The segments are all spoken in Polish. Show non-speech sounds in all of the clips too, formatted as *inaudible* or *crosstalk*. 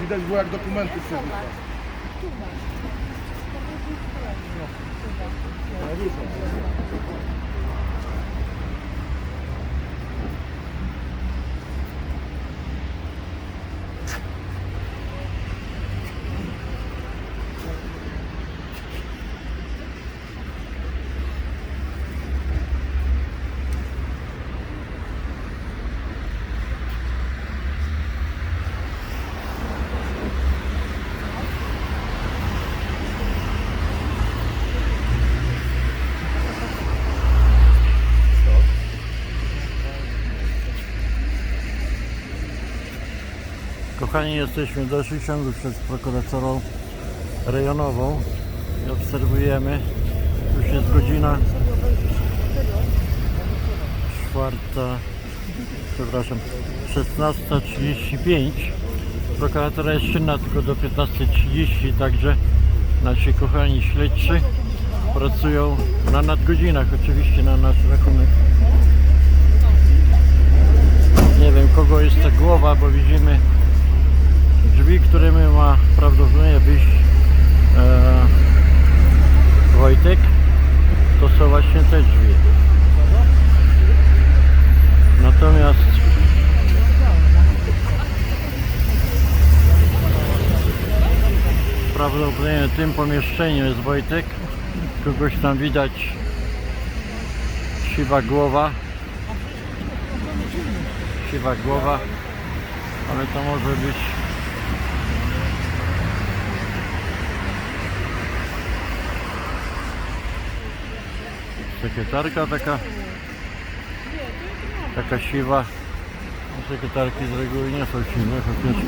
Widać było jak dokumenty przerzuca. No, Kochani, jesteśmy w dalszym ciągu przed prokuraturą rejonową i obserwujemy. Już jest godzina czwarta, przepraszam, 16.35. Prokuratura jest czynna tylko do 15.30, także nasi kochani śledczy pracują na nadgodzinach, oczywiście na nasz rachunek. Nie wiem kogo jest ta głowa, bo widzimy drzwi, którymi ma prawdopodobnie wyjść e, Wojtek, to są właśnie te drzwi. Natomiast prawdopodobnie w tym pomieszczeniu jest Wojtek. Kogoś tam widać siwa głowa. Siwa głowa, ale to może być sekretarka taka taka siwa. No, sekretarki z reguły nie są siwe chociaż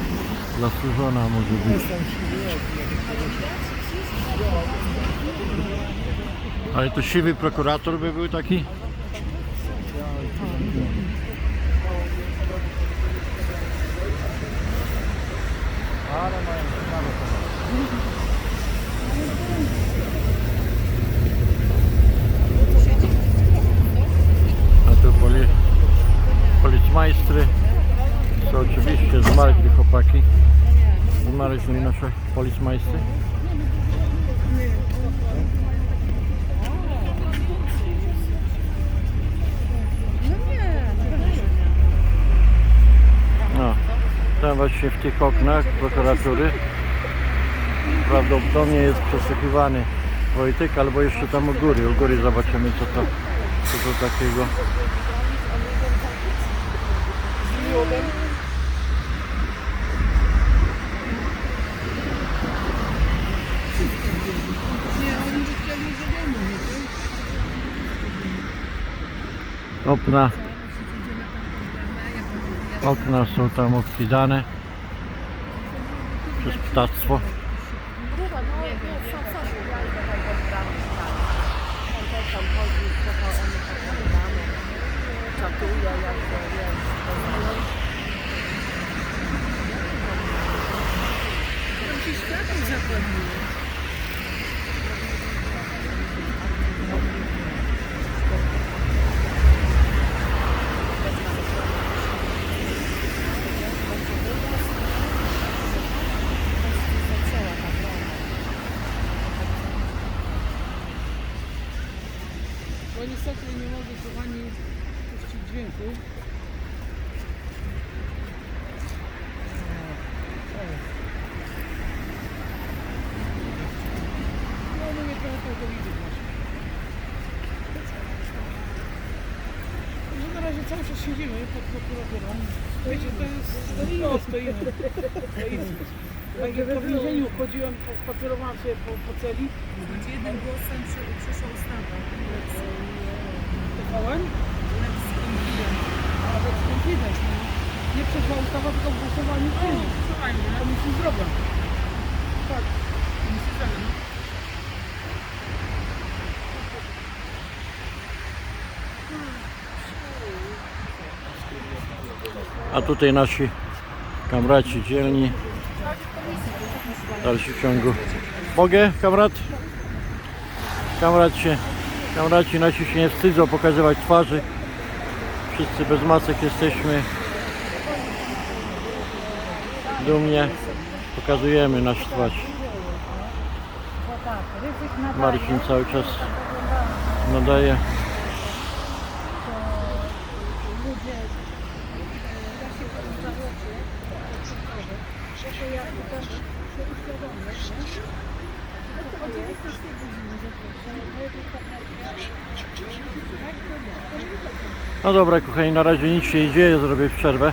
zasłużona może być. Ale to siwy prokurator by był taki policmajstry to oczywiście zmarli chłopaki zmarli nasze policmajstry No, tam właśnie w tych oknach prokuratury prawdopodobnie jest przesłuchiwany Wojtek albo jeszcze tam u góry. U góry zobaczymy co to, co to takiego. Okna Okna są tam obkidane przez ptactwo. Bo niestety nie mogę kochani puścić dźwięku. No mówię trochę to widzieć właśnie. Że na razie cały czas siedzimy pod prokuraturą. Wiecie, to jest stoimy, stoimy. *laughs* stoimy. Tak jak po więzieniu chodziłem, spacerowałem sobie po, po celi. Znaczy jednym głosem przy- przeszła ustawa. TVN, Lex Confident. a bez confidence. Nie przeszła ustawa, tylko w głosowaniu w no. Komisji Zdrowia. Tak. Myślę, że no. A tutaj nasi kamraci dzielni. Dalszy w ciągu. Mogę, kamrat? Kamrat się, kamraci nasi się nie wstydzą pokazywać twarzy. Wszyscy bez masek jesteśmy. Dumnie pokazujemy nasz twarz. Marcin cały czas nadaje. No dobra kochani, na razie nic się nie dzieje, zrobię przerwę.